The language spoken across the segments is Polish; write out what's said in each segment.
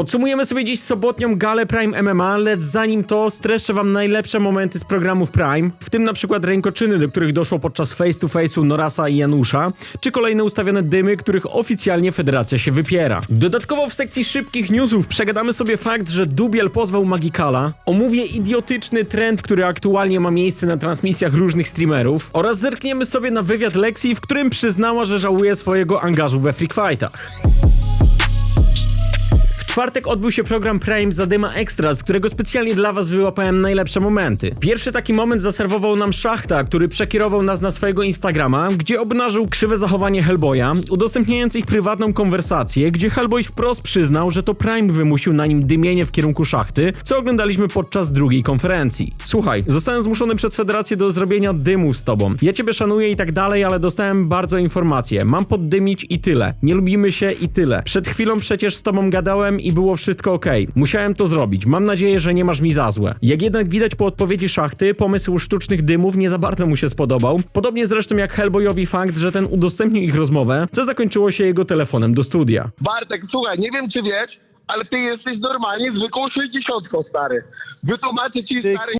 Podsumujemy sobie dziś sobotnią galę Prime MMA, lecz zanim to streszczę wam najlepsze momenty z programów Prime, w tym na przykład rękoczyny, do których doszło podczas face to face'u Norasa i Janusza, czy kolejne ustawione dymy, których oficjalnie federacja się wypiera. Dodatkowo w sekcji szybkich newsów przegadamy sobie fakt, że Dubiel pozwał Magikala, omówię idiotyczny trend, który aktualnie ma miejsce na transmisjach różnych streamerów oraz zerkniemy sobie na wywiad Lexi, w którym przyznała, że żałuje swojego angażu we Freak Fightach. Czwartek odbył się program Prime Zadyma Extra, z którego specjalnie dla was wyłapałem najlepsze momenty. Pierwszy taki moment zaserwował nam Szachta, który przekierował nas na swojego Instagrama, gdzie obnażył krzywe zachowanie Hellboya, udostępniając ich prywatną konwersację, gdzie Hellboy wprost przyznał, że to Prime wymusił na nim dymienie w kierunku szachty, co oglądaliśmy podczas drugiej konferencji. Słuchaj, zostałem zmuszony przez Federację do zrobienia dymu z tobą. Ja ciebie szanuję i tak dalej, ale dostałem bardzo informacje. Mam poddymić i tyle. Nie lubimy się i tyle. Przed chwilą przecież z tobą gadałem i było wszystko ok. Musiałem to zrobić. Mam nadzieję, że nie masz mi za złe. Jak jednak widać po odpowiedzi szachty, pomysł sztucznych dymów nie za bardzo mu się spodobał. Podobnie zresztą jak Hellboyowi fakt, że ten udostępnił ich rozmowę, co zakończyło się jego telefonem do studia. Bartek, słuchaj, nie wiem czy wiesz, ale ty jesteś normalnie zwykłą 60 stary. Wytłumaczę ci, Ty stary.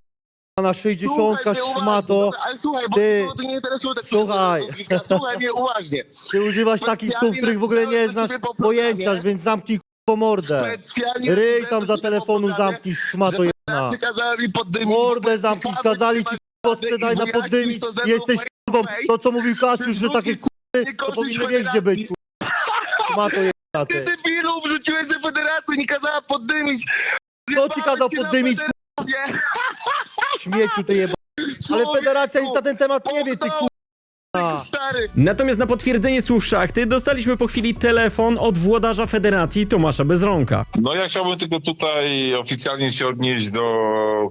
na słuchaj 60 mnie uważnie, szmato, dobra, Ale słuchaj, bo ty- ty nie interesuje tak Słuchaj. Słuchaj mnie uważnie. ty używasz takich słów, których w ogóle nie znasz pojęcia, więc zamknij po mordę. Specjalnie Ryj tam za telefonu zamknij szmato jedna. Mi poddymić. Mordę zamknij, kazali ci masz k***o sprzedaj na jesteś k***ą, to co mówił Kasiusz, że takie nie to powinny wiedzieć gdzie być, k***a. Szmato jedna Ty ty. debilu, wrzuciłeś, że federacja nie kazała poddymić. Kto ci kazał Zjebałeś się na poddymić, federację. Śmieciu ty jeba. Ale Człowieku, federacja nic na ten temat nie wie, ty k***a. Stary, Natomiast na potwierdzenie słów szachty dostaliśmy po chwili telefon od włodarza federacji Tomasza Bezronka. No ja chciałbym tylko tutaj oficjalnie się odnieść do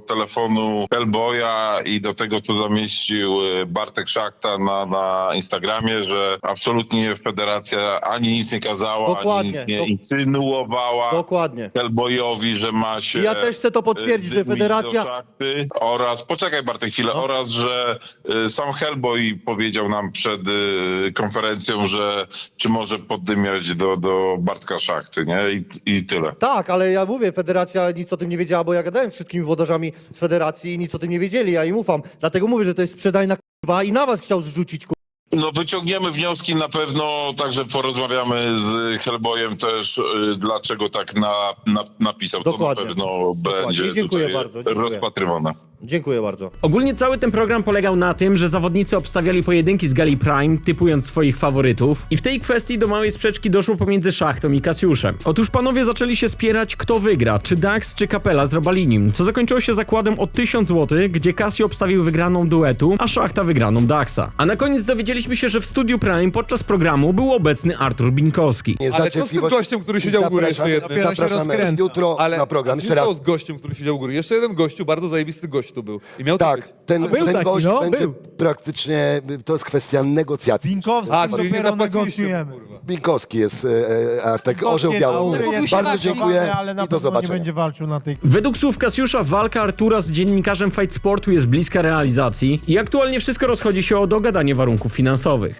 telefonu Hellboya i do tego, co zamieścił e, Bartek Szachta na, na Instagramie, że absolutnie federacja ani nic nie kazała, Dokładnie, ani nic nie dok- insynuowała Dokładnie. Hellboyowi, że ma się... I ja też chcę to potwierdzić, e, że dymić federacja- Szachty oraz, poczekaj Bartek chwilę, No. oraz, że e, sam Hellboy powiedział nam przed e, konferencją, że czy może poddymiać do, do Bartka Szachty, nie? I, I tyle. Tak, ale ja mówię, federacja nic o tym nie wiedziała, bo ja gadałem z wszystkimi włodarzami z federacji i nic o tym nie wiedzieli, ja im ufam. Dlatego mówię, że to jest sprzedajna k***wa i na was chciał zrzucić k***. No wyciągniemy wnioski na pewno, także porozmawiamy z Hellboyem też, y, dlaczego tak na, na, napisał. Dokładnie. To na pewno będzie I dziękuję bardzo, dziękuję. rozpatrywane. Dziękuję bardzo. Ogólnie cały ten program polegał na tym, że zawodnicy obstawiali pojedynki z Gali Prime, typując swoich faworytów. I w tej kwestii do małej sprzeczki doszło pomiędzy Szachtą i Kasiuszem. Otóż panowie zaczęli się spierać, kto wygra, czy Dax, czy Kapela z Robalinim, co zakończyło się zakładem o 1000 zł, gdzie Casio obstawił wygraną duetu, a Szachta wygraną Daxa. A na koniec dowiedzieliśmy się, że w studiu Prime podczas programu był obecny Artur Binkowski. Nie Ale co z tym gościem, który siedział u góry jeszcze jednym? Zapraszamy, jutro Ale na program. co Jeszcze raz. z gościem, który siedział u góry? Jeszcze jeden gościu, bardzo zajebisty gość tu był. I miał to być. Tak, ten, był ten taki, gość no, będzie był. praktycznie, to jest kwestia negocjacji. Binkowski A, czyli nie dopiero zapłaciliście, negocjujemy. kurwa. Binkowski jest e, e, Artek, orzeł Binkowski biały. jest- który jest Bardzo dziękuję ale na i do pewno nie zobaczenia. będzie walczył na tej Według słów Kasiusza walka Artura z dziennikarzem Fight Sportu jest bliska realizacji i aktualnie wszystko rozchodzi się o dogadanie warunków finansowych.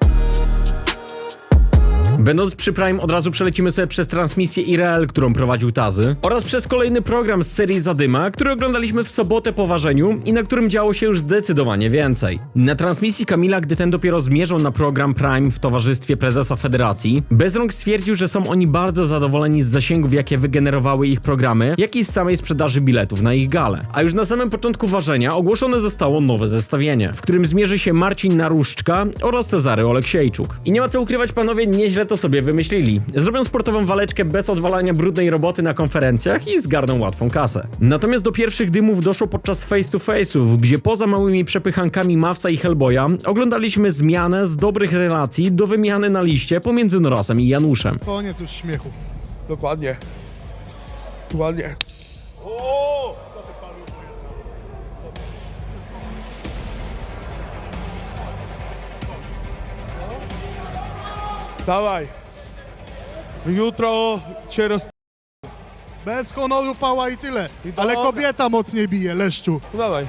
Będąc przy Prime od razu przelecimy sobie przez transmisję IRL, którą prowadził Tazy oraz przez kolejny program z serii Zadyma, który oglądaliśmy w sobotę po ważeniu i na którym działo się już zdecydowanie więcej. Na transmisji Kamila, gdy ten dopiero zmierzał na program Prime w towarzystwie prezesa federacji, Bezrąk stwierdził, że są oni bardzo zadowoleni z zasięgów, jakie wygenerowały ich programy, jak i z samej sprzedaży biletów na ich galę. A już na samym początku ważenia ogłoszone zostało nowe zestawienie, w którym zmierzy się Marcin Naruszczka oraz Cezary Oleksiejczuk. I nie ma co ukrywać, panowie, nieźle to sobie wymyślili. Zrobią sportową waleczkę bez odwalania brudnej roboty na konferencjach i zgarną łatwą kasę. Natomiast do pierwszych dymów doszło podczas face to face'ów, gdzie poza małymi przepychankami Mawsa i Hellboya oglądaliśmy zmianę z dobrych relacji do wymiany na liście pomiędzy Norasem i Januszem. Koniec już śmiechu. Dokładnie. Dokładnie. Dawaj. Jutro cię roz... Bez honoru pała i tyle. to- Ale kobieta mocniej bije, leszczu. Dawaj.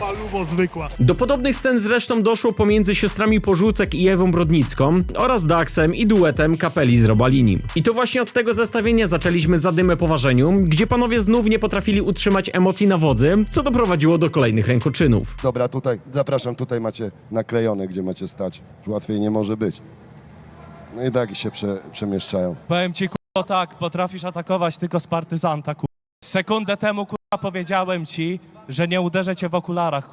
Palubo zwykła. Do podobnych scen zresztą doszło pomiędzy siostrami Porzucek i Ewą Brodnicką oraz Daxem i duetem kapeli z Robalini. I to właśnie od tego zestawienia zaczęliśmy zadymę po ważeniu, gdzie panowie znów nie potrafili utrzymać emocji na wodzy, co doprowadziło do kolejnych rękoczynów. Dobra, tutaj, zapraszam, tutaj macie naklejone, gdzie macie stać. Już łatwiej nie może być. No i tak się prze, przemieszczają. Powiem ci, kurwa, tak, potrafisz atakować tylko z partyzanta, kurwa. Sekundę temu, kurwa, powiedziałem ci, że nie uderzę cię w okularach.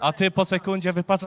A ty po sekundzie wypatrz...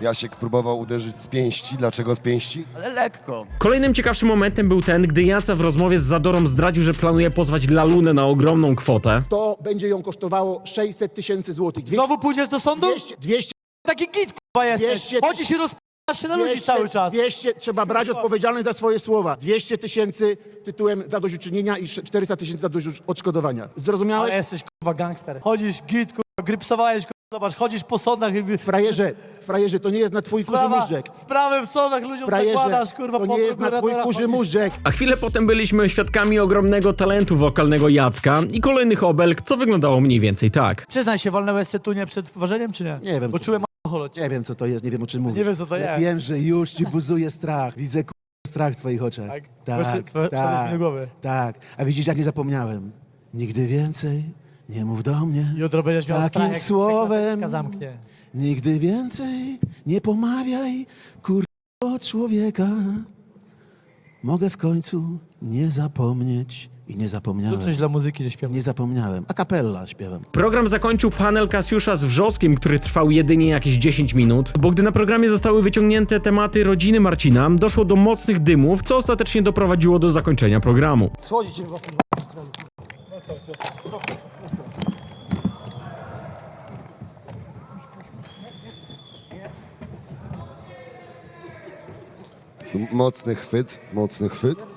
Jasiek próbował uderzyć z pięści. Dlaczego z pięści? Ale lekko. Kolejnym ciekawszym momentem był ten, gdy Jaca w rozmowie z Zadorą zdradził, że planuje pozwać Lalunę na ogromną kwotę. To będzie ją kosztowało 600 tysięcy złotych. 200, Znowu pójdziesz do sądu? 200, 200, Taki git, kurwa, jesteś. 200 Chodzisz i rozp***asz się na ludzi 200, cały czas. 200, trzeba brać odpowiedzialność za swoje słowa. 200 tysięcy tytułem zadośćuczynienia i 400 tysięcy zadośćodszkodowania. Zrozumiałeś? Ale jesteś, kurwa, gangster. Chodzisz, git, kurwa, grypsowałeś, kurwa, zobacz, chodzisz po sądach i... Frajerze, frajerze, to nie jest na twój kurzy Sprawa, móżdżek. sprawę w sądach ludziom Frajerze, zakładasz, kurwa, to po nie jest na twój prokuratora kurzy chodzisz. móżdżek. A chwilę potem byliśmy świadkami ogromnego talentu wokalnego Jacka i kolejnych obelg, co wyglądało mniej więcej tak. Przyznaj się, walnąłeś setunię przed ważeniem, czy nie? Nie wiem, Bo co- czułem Nie wiem, co to jest, nie wiem, o czym mówisz. Nie wiem, co to jest. Wiem, że już ci buzuje strach. Widzę ku- strach w twoich oczach. Tak? Tak, Właśnie, tak, wszedłeś mi do głowy. tak. A widzisz, jak nie zapomniałem. Nigdy więcej nie mów do mnie. Jutro będziesz miał Takim strach, jak słowem. jak zamknie. Nigdy więcej nie pomawiaj kurwa człowieka. Mogę w końcu nie zapomnieć i nie Zrób zapomniałem. coś dla muzyki, że śpiewam. Nie zapomniałem. A kapella śpiewam. Program zakończył panel Kasiusza z Wrzoskiem, który trwał jedynie jakieś 10 minut, bo gdy na programie zostały wyciągnięte tematy rodziny Marcina, doszło do mocnych dymów, co ostatecznie doprowadziło do zakończenia programu. M- Mocny chwyt, mocny chwyt.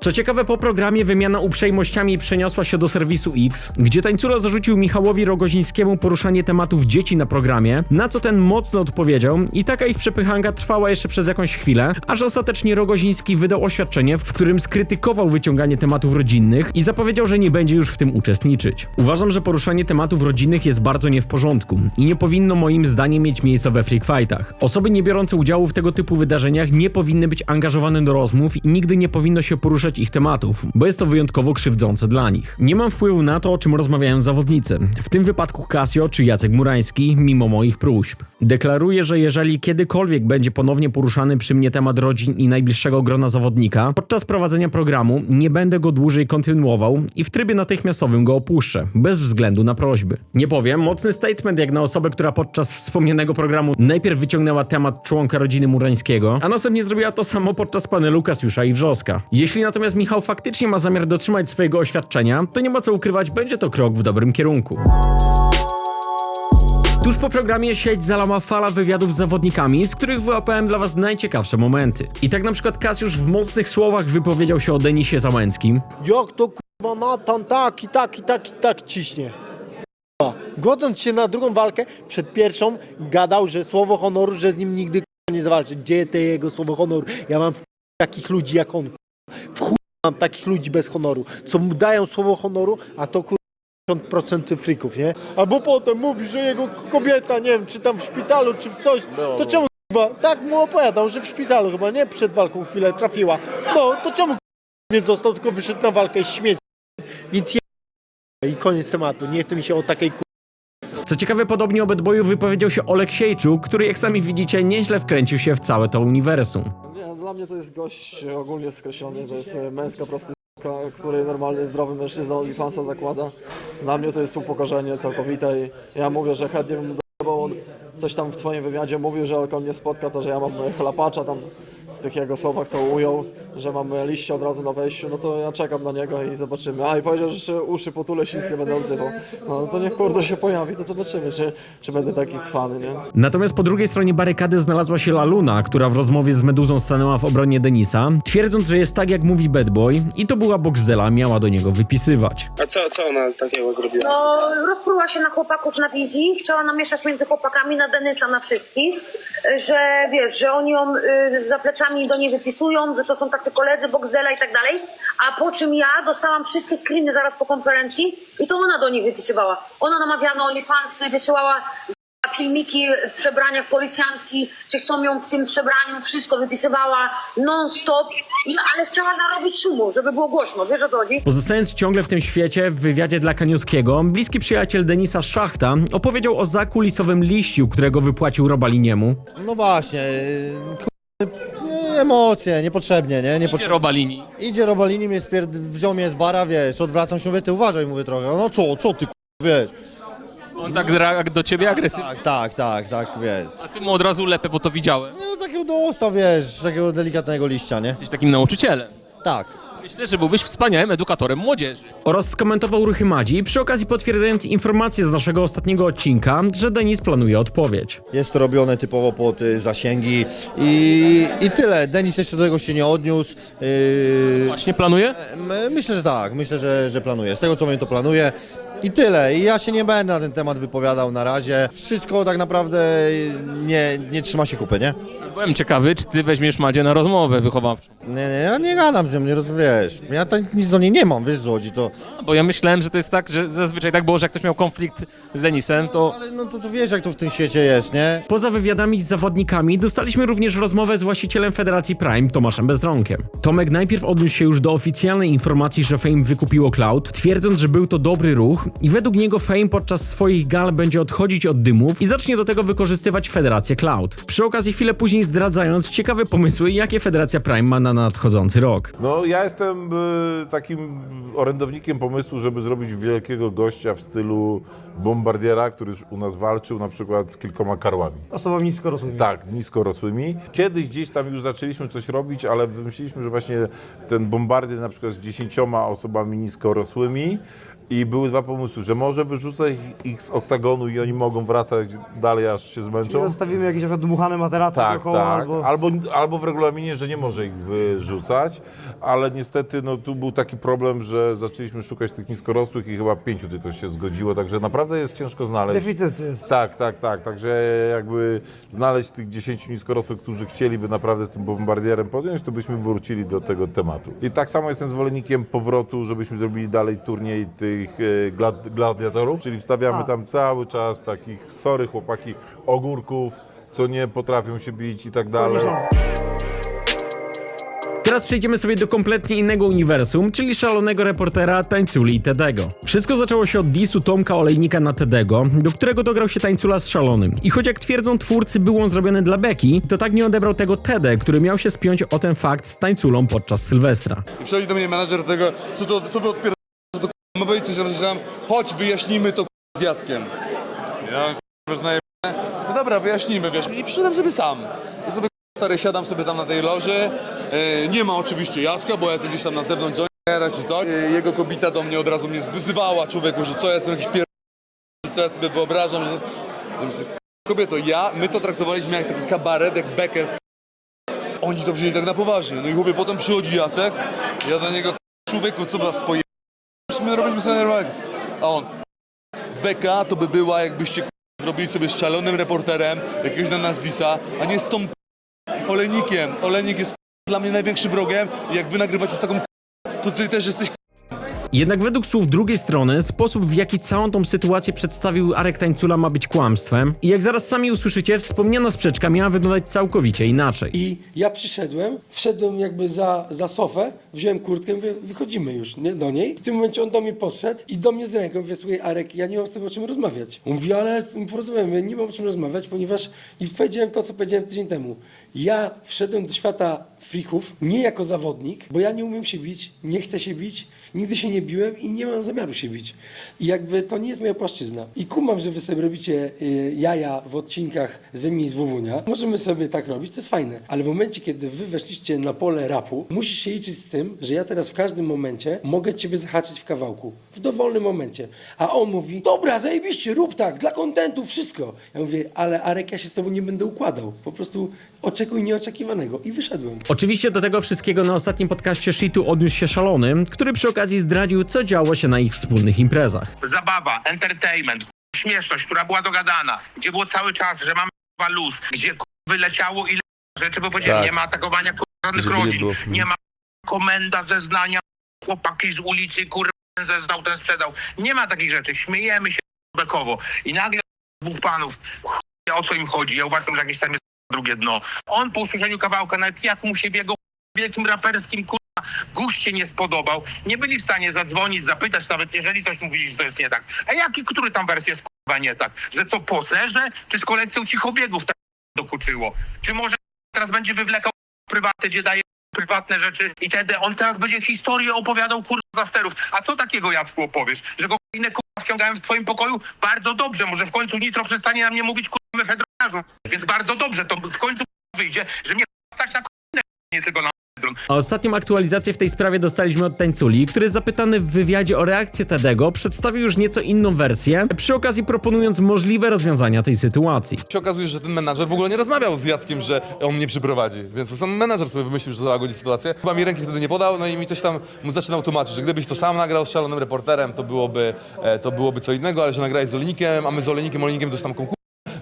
Co ciekawe, po programie wymiana uprzejmościami przeniosła się do serwisu X, gdzie tańcula zarzucił Michałowi Rogozińskiemu poruszanie tematów dzieci na programie, na co ten mocno odpowiedział i taka ich przepychanka trwała jeszcze przez jakąś chwilę, aż ostatecznie Rogoziński wydał oświadczenie, w którym skrytykował wyciąganie tematów rodzinnych i zapowiedział, że nie będzie już w tym uczestniczyć. Uważam, że poruszanie tematów rodzinnych jest bardzo nie w porządku i nie powinno moim zdaniem mieć miejsca we freak fightach. Osoby nie biorące udziału w tego typu wydarzeniach nie powinny być angażowane do rozmów i nigdy nie powinno się poruszać ich tematów, bo jest to wyjątkowo krzywdzące dla nich. Nie mam wpływu na to, o czym rozmawiają zawodnicy, w tym wypadku Casio czy Jacek Murański, mimo moich próśb. Deklaruję, że jeżeli kiedykolwiek będzie ponownie poruszany przy mnie temat rodzin i najbliższego grona zawodnika, podczas prowadzenia programu nie będę go dłużej kontynuował i w trybie natychmiastowym go opuszczę, bez względu na prośby. Nie powiem, mocny statement jak na osobę, która podczas wspomnianego programu najpierw wyciągnęła temat członka rodziny Murańskiego, a następnie zrobiła to samo podczas panelu Kasiusza i Wrzoska. Natomiast Michał faktycznie ma zamiar dotrzymać swojego oświadczenia, to nie ma co ukrywać, będzie to krok w dobrym kierunku. Tuż po programie sieć zalała fala wywiadów z zawodnikami, z których wyłapałem dla was najciekawsze momenty. I tak na przykład Kasiusz w mocnych słowach wypowiedział się o Denisie Załęckim, Jak to kurwa Natan tak i tak i tak i tak ciśnie. Kurwa. Godząc się na drugą walkę, przed pierwszą gadał, że słowo honoru, że z nim nigdy nie zawalczy. Gdzie te jego słowo honoru? Ja mam w takich ludzi jak on. Mam takich ludzi bez honoru, co mu dają słowo honoru, a to kurwa 50% frików, nie? Albo potem mówi, że jego kobieta, nie wiem, czy tam w szpitalu, czy w coś, to czemu kurwa, tak mu opowiadał, że w szpitalu chyba, nie? Przed walką chwilę trafiła. No, to czemu nie został, tylko wyszedł na walkę śmieć. Więc je... I koniec tematu. Nie chce mi się o takiej. Co ciekawe, podobnie o Bad Boyu wypowiedział się Olek Siejczuk, który jak sami widzicie nieźle wkręcił się w całe to uniwersum. Nie, dla mnie to jest gość ogólnie skreślony, to jest e, męska prostytutka, który normalny, zdrowy mężczyzna OnlyFansa zakłada. Dla mnie to jest upokorzenie całkowite i ja mówię, że chętnie bym on coś tam w twoim wywiadzie mówił, że jak on mnie spotka, to że ja mam e, chlapacza tam w tych jego słowach to ujął, że mamy liście od razu na wejściu, no to ja czekam na niego i zobaczymy. A i powiedział, że jeszcze uszy potulę się nic nie będę odzywał. No to niech kurde się pojawi, to zobaczymy, czy, czy będę taki cwany, nie? Natomiast po drugiej stronie barykady znalazła się Laluna, która w rozmowie z Meduzą stanęła w obronie Denisa, twierdząc, że jest tak jak mówi Bad Boy i to była Boxdela miała do niego wypisywać. A co, co ona takiego zrobiła? No, rozpruła się na chłopaków na wizji, chciała namieszać między chłopakami na Denysa, na wszystkich, że wiesz, że oni ją y, za plecami do niej wypisują, że to są tacy koledzy Boxdela i tak dalej, a po czym ja dostałam wszystkie screeny zaraz po konferencji i to ona do nich wypisywała. Ona namawiała na OnlyFans, wysyłała filmiki w przebraniach policjantki, czy chcą ją w tym przebraniu, wszystko wypisywała non-stop, i, ale chciała narobić szumu, żeby było głośno, wiesz o co chodzi? Pozostając ciągle w tym świecie, w wywiadzie dla Kaniowskiego, bliski przyjaciel Denisa Szachta opowiedział o zakulisowym liściu, którego wypłacił Robaliniemu. No właśnie, nie, emocje, niepotrzebnie, nie? Niepotrzebnie. Robalini. Idzie Robalini, mnie spierd... wziął mnie z bara, wiesz, odwracam się, mówię, ty uważaj, mówię trochę. No co, co ty, wiesz. On tak gra- do ciebie agresywnie. Tak, tak, tak, tak, wiesz. A ty mu od razu lepę, bo to widziałem. No takiego dostał, wiesz, takiego delikatnego liścia, nie? Jesteś takim nauczycielem. Tak. Myślę, że byłbyś wspaniałym edukatorem młodzieży. Oraz skomentował ruchy Madzi, przy okazji potwierdzając informację z naszego ostatniego odcinka, że Denis planuje odpowiedź. Jest to robione typowo pod y, zasięgi i, i tyle. Denis jeszcze do tego się nie odniósł. Yy, Właśnie planuje? m- myślę, że tak, myślę, że, że planuje. Z tego co wiem, to planuje. I tyle. I ja się nie będę na ten temat wypowiadał na razie. Wszystko tak naprawdę nie, nie trzyma się kupy, nie? Byłem ciekawy, czy ty weźmiesz Madzie na rozmowę wychowawczą. Nie, nie, ja nie gadam z nią, nie rozumiesz. Ja tam nic do niej nie mam, wiesz, chodzi, to... Bo ja myślałem, że to jest tak, że zazwyczaj tak było, że jak ktoś miał konflikt z Denisem, to Ale no to, to wiesz, jak to w tym świecie jest, nie? Poza wywiadami z zawodnikami dostaliśmy również rozmowę z właścicielem Federacji Prime, Tomaszem Bezrąkiem. Tomek najpierw odniósł się już do oficjalnej informacji, że Fame wykupiło Cloud, twierdząc, że był to dobry ruch i według niego Fame podczas swoich gal będzie odchodzić od dymów i zacznie do tego wykorzystywać Federację Cloud. Przy okazji chwilę później zdradzając ciekawe pomysły, jakie Federacja Prime ma na nadchodzący rok. No ja jestem y, takim orędownikiem pomysłu, żeby zrobić wielkiego gościa w stylu bombardiera, który u nas walczył na przykład z kilkoma karłami. Osobami niskorosłymi. Tak, niskorosłymi. Kiedyś gdzieś tam już zaczęliśmy coś robić, ale wymyśliliśmy, że właśnie ten bombardier na przykład z dziesięcioma osobami niskorosłymi i były dwa pomysły, że może wyrzucę ich, ich z oktagonu i oni mogą wracać dalej, aż się zmęczą. Zostawimy jakieś na przykład dmuchane materace Tak, dookoła, tak. albo... Albo... Albo, w regulaminie, że nie może ich wyrzucać, ale niestety no, tu był taki problem, że zaczęliśmy szukać tych niskorosłych i chyba pięciu tylko się zgodziło, także naprawdę jest ciężko znaleźć. Deficyt jest. Tak, tak, tak. Także jakby znaleźć tych 10 niskorosłych, którzy chcieliby naprawdę z tym bombardierem podjąć, to byśmy wrócili do tego tematu. I tak samo jestem zwolennikiem powrotu, żebyśmy zrobili dalej turniej tych e, glad, gladiatorów, czyli wstawiamy tam cały czas takich sorry chłopaki ogórków, co nie potrafią się bić i tak dalej. Teraz przejdziemy sobie do kompletnie innego uniwersum, czyli szalonego reportera Tańculi i Tedego. Wszystko zaczęło się od disu Tomka Olejnika na Tedego, do którego dograł się Tańcula z szalonym. I choć jak twierdzą twórcy był on zrobiony dla Beki, to tak nie odebrał tego Tede, który miał się spiąć o ten fakt z Tańculą podczas Sylwestra. I przychodzi do mnie menadżer tego, co to, co wy odpierdalacie, k***a ma być, coś tam, chodź wyjaśnimy to z Jackiem. Ja znaję, no dobra, wyjaśnimy, wiesz, i przyszedłem sobie sam. Ja sobie stary, siadam sobie tam na tej loży, e, nie ma oczywiście Jacka, bo ja jestem gdzieś tam na zewnątrz jointera czy coś. E, jego kobita do mnie od razu mnie wyzywała, człowieku, że co ja jestem jakiś pier... że co ja sobie wyobrażam, że... Kobieto, ja, my to traktowaliśmy jak taki kabaret, jak bekę oni to wzięli tak na poważnie. No i chłopie, potem przychodzi Jacek, ja do niego, człowieku, co was poje... My robiliśmy sobie. A on, beka to by była, jakbyście zrobili sobie z szalonym reporterem jakiegoś na nas disa, a nie z tą k***, olejnikiem. Olejnik jest dla mnie największym wrogiem i jak wy nagrywacie z taką to ty też jesteś. Jednak według słów drugiej strony, sposób w jaki całą tą sytuację przedstawił Arek Tańcula ma być kłamstwem. I jak zaraz sami usłyszycie, wspomniana sprzeczka miała wyglądać całkowicie inaczej. I ja przyszedłem, wszedłem jakby za, za sofę, wziąłem kurtkę, mówię, wychodzimy już nie, do niej. W tym momencie on do mnie podszedł i do mnie z ręką mówię, słuchaj Arek, ja nie mam z tobą o czym rozmawiać. Mówi, ale porozmawiamy, nie mam o czym rozmawiać, ponieważ i powiedziałem to, co powiedziałem tydzień temu. Ja wszedłem do świata freaków nie jako zawodnik, bo ja nie umiem się bić, nie chcę się bić, nigdy się nie biłem i nie mam zamiaru się bić. I jakby to nie jest moja płaszczyzna. I kumam, że wy sobie robicie y, jaja w odcinkach ze mnie i z Wuwunia. Możemy sobie tak robić, to jest fajne. Ale w momencie, kiedy wy weszliście na pole rapu, musisz się liczyć z tym, że ja teraz w każdym momencie mogę ciebie zahaczyć w kawałku. W dowolnym momencie. A on mówi, dobra, zajebiście, rób tak, dla kontentu, wszystko. Ja mówię, ale Arek, ja się z tobą nie będę układał. Po prostu oczekuj nieoczekiwanego. I wyszedłem. Oczywiście do tego wszystkiego na ostatnim podcaście Shitu odniósł się szalony, który przy okazji zdradził, co działo się na ich wspólnych imprezach. Zabawa, entertainment, śmieszność, która była dogadana, gdzie było cały czas, że mamy luz, gdzie wyleciało ile rzeczy, bo powiedziałem, Tak. nie ma atakowania żadnych Żeby nie rodzin, było. nie ma komenda zeznania, chłopaki z ulicy, kurwa, ten zeznał, ten sprzedał. Nie ma takich rzeczy, śmiejemy się bekowo i nagle dwóch panów, chuj, o co im chodzi, ja uważam, że jakieś tam jest drugie dno. On po usłyszeniu kawałka, nawet jak mu się w jego wielkim raperskim kurwa guście nie spodobał, nie byli w stanie zadzwonić, zapytać, nawet jeżeli coś mówili, że to jest nie tak. A jaki, który tam wersja jest kurwa nie tak? Że co, poserze? Czy z kolekcją cichobiegów tak dokuczyło? Czy może teraz będzie wywlekał prywatne, gdzie daje prywatne rzeczy i wtedy on teraz będzie historię opowiadał kurwa z afterów. A co takiego Jacku opowiesz? Że go inne kurwa wciągałem w twoim pokoju? Bardzo dobrze, może w końcu Nitro przestanie na mnie mówić kurwa mefedronarzu. Więc bardzo dobrze, to w końcu wyjdzie, że mnie stać na kurwa nie tylko na A ostatnią aktualizację w tej sprawie dostaliśmy od Tańculi, który zapytany w wywiadzie o reakcję Tedego przedstawił już nieco inną wersję, przy okazji proponując możliwe rozwiązania tej sytuacji. się okazuje, że ten menadżer w ogóle nie rozmawiał z Jackiem, że on mnie przyprowadzi. Więc to sam menadżer sobie wymyślił, że załagodzi sytuację. Chyba mi ręki wtedy nie podał, no i mi coś tam mu zaczynał tłumaczyć, że gdybyś to sam nagrał z szalonym reporterem, to byłoby, e, to byłoby co innego, ale że nagrałeś z Olenikiem, a my z Olenikiem, Olenikiem też tam konkursem.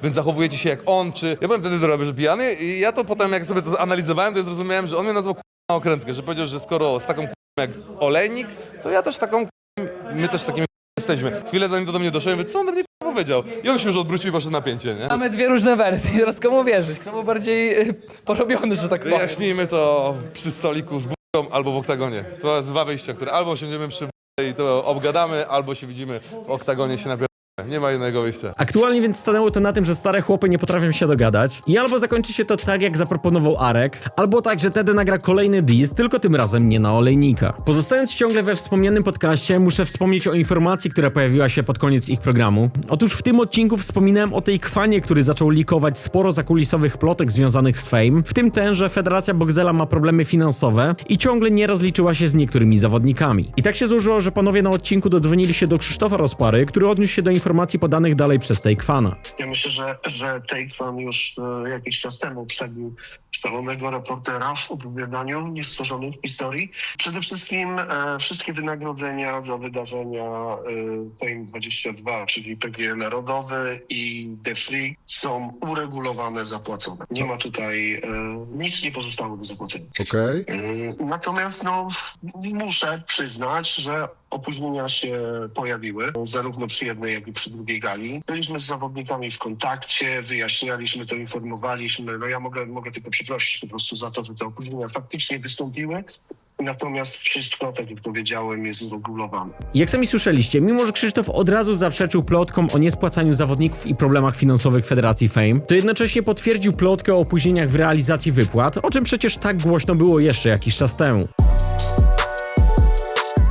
Więc zachowujecie się jak on, czy... Ja byłem wtedy do że pijany i ja to potem, jak sobie to zanalizowałem, to zrozumiałem, że on mnie nazwał na okrętkę, że powiedział, że skoro z taką k***ą jak Olejnik, to ja też taką k***ą, my też takimi k***ą jesteśmy. Chwilę zanim to do mnie doszło, ja mówię, co on do mnie powiedział? I on się już odwrócił i poszedł napięcie, nie? Mamy dwie różne wersje, teraz komu wierzyć? Kto był bardziej y, porobiony, że tak powiem? Wyjaśnijmy to przy stoliku z budą albo w oktagonie. To jest dwa wyjścia, które albo siądziemy przy budzie i to obgadamy, albo się widzimy w oktagonie się napierdamy. Nie ma innego wyjścia. Aktualnie więc stanęło to na tym, że stare chłopy nie potrafią się dogadać i albo zakończy się to tak, jak zaproponował Arek, albo tak, że Tedy nagra kolejny diss, tylko tym razem nie na olejnika. Pozostając ciągle we wspomnianym podcaście, muszę wspomnieć o informacji, która pojawiła się pod koniec ich programu. Otóż w tym odcinku wspominałem o tej kwanie, który zaczął likować sporo zakulisowych plotek związanych z Fame, w tym ten, że Federacja Boxela ma problemy finansowe i ciągle nie rozliczyła się z niektórymi zawodnikami. I tak się złożyło, że panowie na odcinku dodzwonili się do Krzysztofa Rozpary, który odniósł się do informacji podanych dalej przez tej kwana. Ja myślę, że, że Take już e, jakiś czas temu przebił szalonego reportera w opowiadaniu niestworzonych historii. Przede wszystkim e, wszystkie wynagrodzenia za wydarzenia e, Fame 22, czyli PG Narodowy i The Free są uregulowane, zapłacone. Nie ma tutaj, e, nic nie pozostało do zapłacenia. Okej. Mm, Natomiast no, muszę przyznać, że opóźnienia się pojawiły, zarówno przy jednej, jak i przy drugiej gali. Byliśmy z zawodnikami w kontakcie, wyjaśnialiśmy to, informowaliśmy. No ja mogę, mogę tylko przeprosić po prostu za to, że te opóźnienia faktycznie wystąpiły. Natomiast wszystko, tak jak powiedziałem, jest uregulowane. Jak sami słyszeliście, mimo że Krzysztof od razu zaprzeczył plotkom o niespłacaniu zawodników i problemach finansowych Federacji Fame, to jednocześnie potwierdził plotkę o opóźnieniach w realizacji wypłat, o czym przecież tak głośno było jeszcze jakiś czas temu.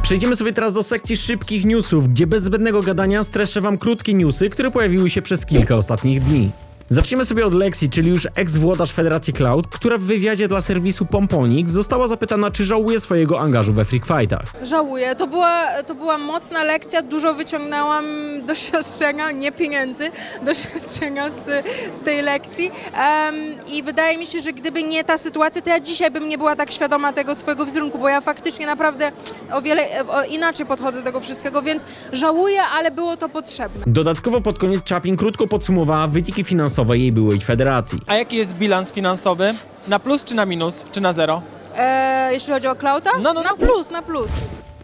Przejdziemy sobie teraz do sekcji szybkich newsów, gdzie bez zbędnego gadania streszę wam krótkie newsy, które pojawiły się przez kilka ostatnich dni. Zaczniemy sobie od Lexi, czyli już eks-włodarz Federacji Cloud, która w wywiadzie dla serwisu Pomponix została zapytana, czy żałuje swojego angażu we Freak Fightach. Żałuję. To była, to była mocna lekcja, dużo wyciągnęłam doświadczenia, nie pieniędzy, doświadczenia z, z tej lekcji. Em, I wydaje mi się, że gdyby nie ta sytuacja, to ja dzisiaj bym nie była tak świadoma tego swojego wizerunku, bo ja faktycznie naprawdę o wiele o, inaczej podchodzę do tego wszystkiego, więc żałuję, ale było to potrzebne. Dodatkowo pod koniec Chaplin krótko podsumowała wytiki finansowe jej byłej federacji. A jaki jest bilans finansowy? Na plus czy na minus? Czy na zero? E, jeśli chodzi o Klauta? No, no, no. Na plus, na plus.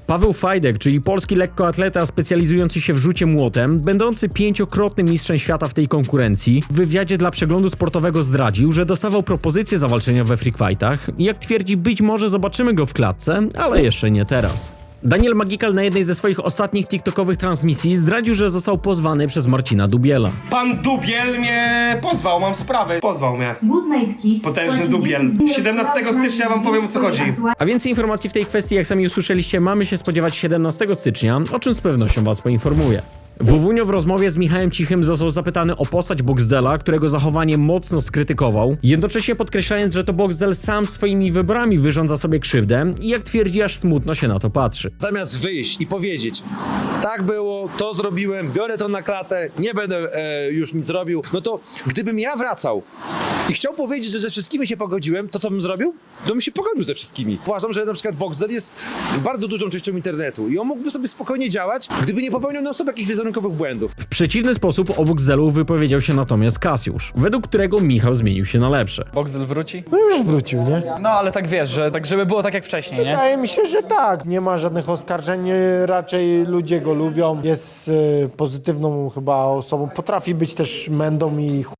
Paweł Fajdek, czyli polski lekkoatleta specjalizujący się w rzucie młotem, będący pięciokrotnym mistrzem świata w tej konkurencji, w wywiadzie dla przeglądu sportowego zdradził, że dostawał propozycję zawalczenia we freak fightach i jak twierdzi, być może zobaczymy go w klatce, ale jeszcze nie teraz. Daniel Magikal na jednej ze swoich ostatnich TikTokowych transmisji zdradził, że został pozwany przez Marcina Dubiela. Pan Dubiel mnie pozwał, mam sprawę. Pozwał mnie. Good night kiss. Potężny Dubiel. 17 stycznia wam powiem o co chodzi. A więcej informacji w tej kwestii, jak sami usłyszeliście, mamy się spodziewać 17 stycznia, o czym z pewnością was poinformuję. Wuwunio w rozmowie z Michałem Cichym został zapytany o postać Boxdela, którego zachowanie mocno skrytykował, jednocześnie podkreślając, że to Boxdel sam swoimi wyborami wyrządza sobie krzywdę i jak twierdzi, aż smutno się na to patrzy. Zamiast wyjść i powiedzieć, tak było, to zrobiłem, biorę to na klatę, nie będę e, już nic robił, no to gdybym ja wracał i chciał powiedzieć, że ze wszystkimi się pogodziłem, to co bym zrobił? To bym się pogodził ze wszystkimi. Uważam, że na przykład Boxdel jest bardzo dużą częścią internetu i on mógłby sobie spokojnie działać, gdyby nie popełniał non-stop jakichś wizerunkowych błędów. W przeciwny sposób o Boxdelu wypowiedział się natomiast Kasiusz, według którego Michał zmienił się na lepsze. Boxdel wróci? No już wrócił, nie? No ale tak wiesz, że tak żeby było tak jak wcześniej, nie? Wydaje mi się, że tak. Nie ma żadnych oskarżeń, raczej ludzie go lubią. Jest e, pozytywną chyba osobą. Potrafi być też mędą i ch...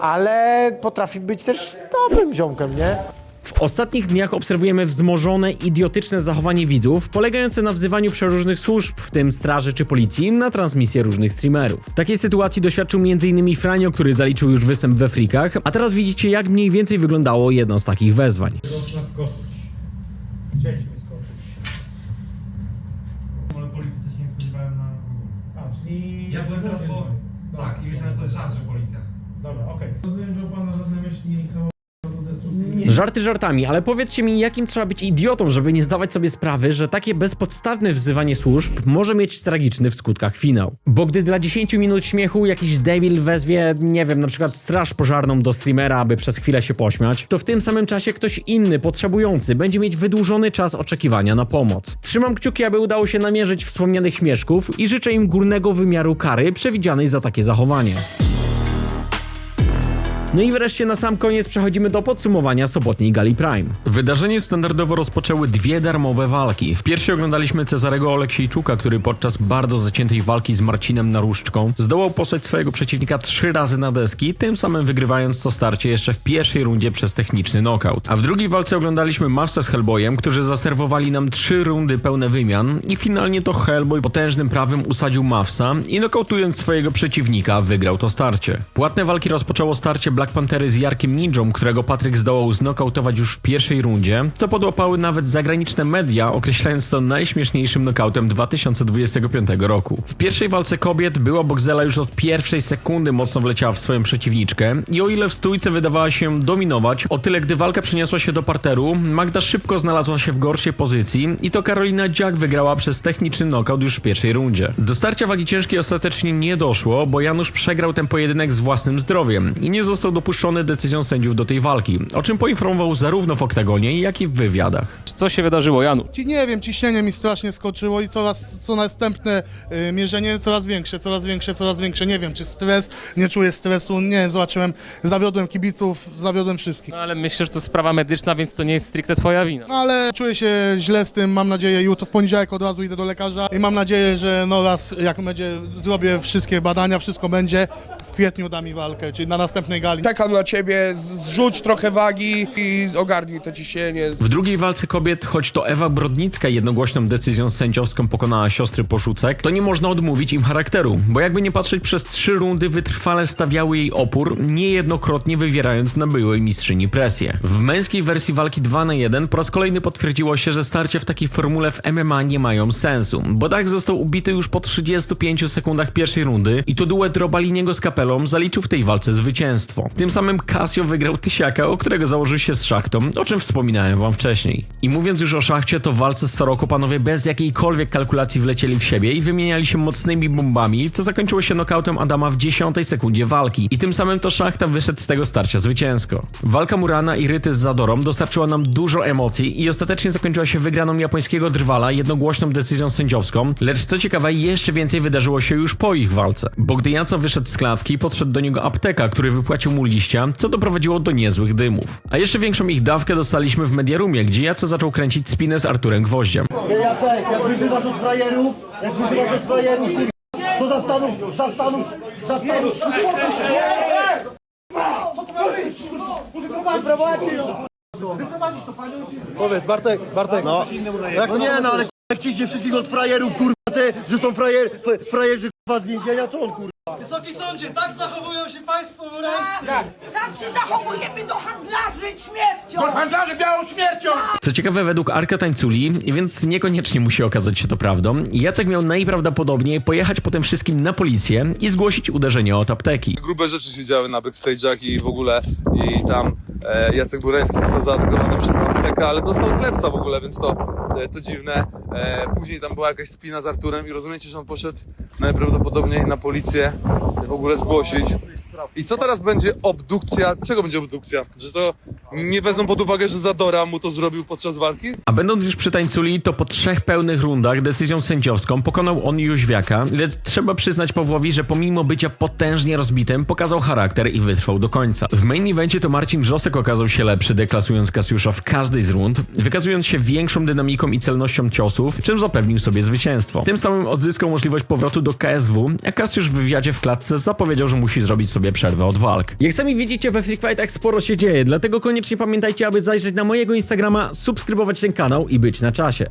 ale potrafi być też dobrym ziomkiem, nie? W ostatnich dniach obserwujemy wzmożone, idiotyczne zachowanie widzów, polegające na wzywaniu przeróżnych służb, w tym straży czy policji, na transmisję różnych streamerów. Takiej sytuacji doświadczył m.in. Franio, który zaliczył już występ we Frikach, a teraz widzicie jak mniej więcej wyglądało jedno z takich wezwań. Chcieliśmy skoczyć. Ale policji się nie spodziewałem na... A, czyli... Ja byłem teraz po... Tak, i myślałem, że to jest żart, że policja. Dobra, okej. Rozumiem, że u pana żadne myśli nie są. Żarty żartami, ale powiedzcie mi, jakim trzeba być idiotą, żeby nie zdawać sobie sprawy, że takie bezpodstawne wzywanie służb może mieć tragiczny w skutkach finał. Bo gdy dla 10 minut śmiechu jakiś debil wezwie, nie wiem, na przykład straż pożarną do streamera, aby przez chwilę się pośmiać, to w tym samym czasie ktoś inny, potrzebujący, będzie mieć wydłużony czas oczekiwania na pomoc. Trzymam kciuki, aby udało się namierzyć wspomnianych śmieszków i życzę im górnego wymiaru kary przewidzianej za takie zachowanie. No i wreszcie na sam koniec przechodzimy do podsumowania sobotniej Gali Prime. Wydarzenie standardowo rozpoczęły dwie darmowe walki. W pierwszej oglądaliśmy Cezarego Oleksiejczuka, który podczas bardzo zaciętej walki z Marcinem Naruszczką zdołał posłać swojego przeciwnika trzy razy na deski, tym samym wygrywając to starcie jeszcze w pierwszej rundzie przez techniczny knockout. A w drugiej walce oglądaliśmy Mavsa z Hellboyem, którzy zaserwowali nam trzy rundy pełne wymian i finalnie to Hellboy potężnym prawym usadził Mavsa i nokautując swojego przeciwnika wygrał to starcie. Płatne walki rozpoczęło starcie Black Pantery z Jarkiem Ninją, którego Patryk zdołał znokautować już w pierwszej rundzie, co podłapały nawet zagraniczne media, określając to najśmieszniejszym nokautem 2025 roku. W pierwszej walce kobiet była Boxela już od pierwszej sekundy mocno wleciała w swoją przeciwniczkę i o ile w stójce wydawała się dominować, o tyle gdy walka przeniosła się do parteru, Magda szybko znalazła się w gorszej pozycji i to Karolina Dziak wygrała przez techniczny knockout już w pierwszej rundzie. Do starcia wagi ciężkiej ostatecznie nie doszło, bo Janusz przegrał ten pojedynek z własnym zdrowiem i nie został dopuszczony decyzją sędziów do tej walki, o czym poinformował zarówno w oktagonie, jak i w wywiadach. Co się wydarzyło, Janu? Ci nie wiem, ciśnienie mi strasznie skoczyło i coraz, co następne y, mierzenie coraz większe, coraz większe, coraz większe. Nie wiem, czy stres, nie czuję stresu, nie wiem, zobaczyłem, zawiodłem kibiców, zawiodłem wszystkich. No ale myślę, że to sprawa medyczna, więc to nie jest stricte twoja wina. No ale czuję się źle z tym, mam nadzieję, jutro w poniedziałek od razu idę do lekarza i mam nadzieję, że no raz jak będzie, zrobię wszystkie badania, wszystko będzie, w kwietniu da mi walkę, czyli na następnej gali. Czekam na ciebie, zrzuć trochę wagi i ogarnij to ciśnienie. W drugiej walce kobiet, choć to Ewa Brodnicka jednogłośną decyzją sędziowską pokonała siostry Poszucek, to nie można odmówić im charakteru, bo jakby nie patrzeć przez trzy rundy wytrwale stawiały jej opór, niejednokrotnie wywierając na byłej mistrzyni presję. W męskiej wersji walki 2 na 1 po raz kolejny potwierdziło się, że starcia w takiej formule w MMA nie mają sensu, bo tak został ubity już po 35 sekundach pierwszej rundy i to duet Robaliniego z Kapelą zaliczył w tej walce zwycięstwo. Tym samym Casio wygrał Tysiaka, o którego założył się z Szachtą, o czym wspominałem wam wcześniej. I mówiąc już o Szachcie, to w walce z Soroko panowie bez jakiejkolwiek kalkulacji wlecieli w siebie i wymieniali się mocnymi bombami, co zakończyło się nokautem Adama w 10 sekundzie walki. I tym samym to Szachta wyszedł z tego starcia zwycięsko. Walka Murana i Ryty z Zadorą dostarczyła nam dużo emocji i ostatecznie zakończyła się wygraną japońskiego drwala jednogłośną decyzją sędziowską, lecz co ciekawe, jeszcze więcej wydarzyło się już po ich walce. Bo gdy Jaco wyszedł z klatki, podszedł do niego apteka, który wypłacił mu liścia, co doprowadziło do niezłych dymów. A jeszcze większą ich dawkę dostaliśmy w Mediarumie, gdzie Jaco zaczął kręcić spinę z Arturem Gwoździem. Jacek, jak wyzywasz od frajerów, jak wyzywasz od frajerów, to zastanów, zastanów, zastanów. Uspokój się! To! Wyprowadzisz to panią? Powiedz, Bartek, Bartek. No, no nie, no ale ciśnie wszystkich od frajerów, kurwa, te, że są frajer, frajerzy, kurwa, z więzienia, co on, kurwa? Wysoki sądzie, tak zachowują się państwo murańscy! Tak się zachowujemy do handlarzy śmiercią! handlarzy białą śmiercią! Co ciekawe, według Arka Tańculi, więc niekoniecznie musi okazać się to prawdą, Jacek miał najprawdopodobniej pojechać po tym wszystkim na policję i zgłosić uderzenie od apteki. Grube rzeczy się działy na backstage'ach i w ogóle i tam e, Jacek Burański został zaatakowany przez aptekę, ale dostał zlepca w ogóle, więc to, e, to dziwne. E, później tam była jakaś spina z Arturem i rozumiecie, że on poszedł najprawdopodobniej na policję w ogóle zgłosić. I co teraz będzie obdukcja? Czego będzie obdukcja? Że to nie wezmą pod uwagę, że Zadora mu to zrobił podczas walki? A będąc już przy tańculi, to po trzech pełnych rundach decyzją sędziowską pokonał on Jóźwiaka, lecz trzeba przyznać Pawłowi, że pomimo bycia potężnie rozbitym, pokazał charakter i wytrwał do końca. W main evencie to Marcin Wrzosek okazał się lepszy, deklasując Kasiusza w każdej z rund, wykazując się większą dynamiką i celnością ciosów, czym zapewnił sobie zwycięstwo. Tym samym odzyskał możliwość powrotu do KSW, a Kasiusz w wywiadzie w klatce zapowiedział, że musi zrobić sobie przerwę od walk. Jak sami widzicie, we Freak Fightach sporo się dzieje, dlatego koniecznie pamiętajcie, aby zajrzeć na mojego Instagrama, subskrybować ten kanał i być na czasie.